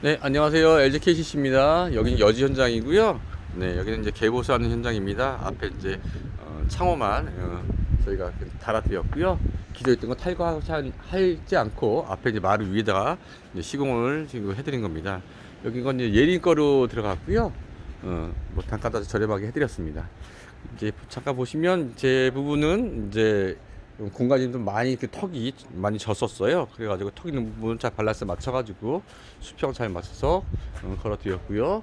네, 안녕하세요. LG KCC입니다. 여기는 여지 현장이고요. 네, 여기는 이제 개보수하는 현장입니다. 앞에 이제 어, 창호만 어, 저희가 달아드렸고요. 기존에 있던 거 탈거하지 않고 앞에 이제 마루 위에다가 이제 시공을 지금 해드린 겁니다. 여기 건 이제 예린 거로 들어갔고요. 어, 뭐 단가도 저렴하게 해드렸습니다. 이제 잠깐 보시면 제 부분은 이제 공간이 좀 많이 그 턱이 많이 졌었어요. 그래가지고 턱 있는 부분 잘 밸런스 맞춰가지고 수평 잘 맞춰서 어, 걸어드렸고요.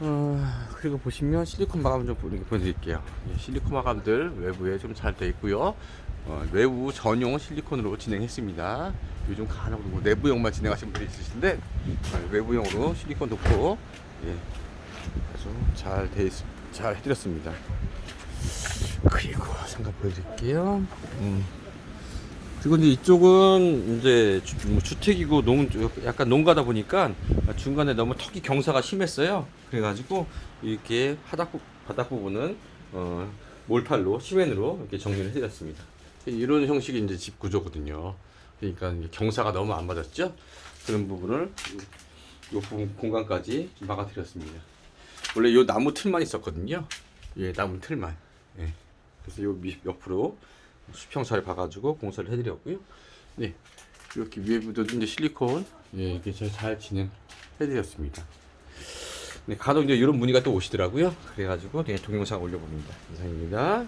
어, 그리고 보시면 실리콘 마감 좀 보여드릴게요. 예, 실리콘 마감들 외부에 좀 잘 돼 있고요. 어, 외부 전용 실리콘으로 진행했습니다. 요즘 간혹 뭐 내부용만 진행하시는 분들이 있으신데 어, 외부용으로 실리콘 넣고 예, 아주 잘 돼 있, 잘 해드렸습니다. 그리고 잠깐 보여드릴게요. 음. 그리고 이제 이쪽은 이제 주, 뭐 주택이고 농 약간 농가다 보니까 중간에 너무 턱이 경사가 심했어요. 그래가지고 이렇게 바닥 부- 바닥 부분은 어, 몰탈로 시멘으로 이렇게 정리를 해드렸습니다. 이런 형식의 이제 집 구조거든요. 그러니까 경사가 너무 안 맞았죠. 그런 부분을 이 부분 공간까지 막아드렸습니다. 원래 이 나무 틀만 있었거든요. 예, 나무 틀만. 예. 그래서 요 미- 옆으로 수평 잘 봐가지고 공사를 해드렸고요. 네, 이렇게 위에부터 이제 실리콘 예, 이게 잘, 잘 진행해드렸습니다. 네, 간혹 이제 이런 문의가 또 오시더라고요. 그래가지고 네, 동영상 올려봅니다. 이상입니다.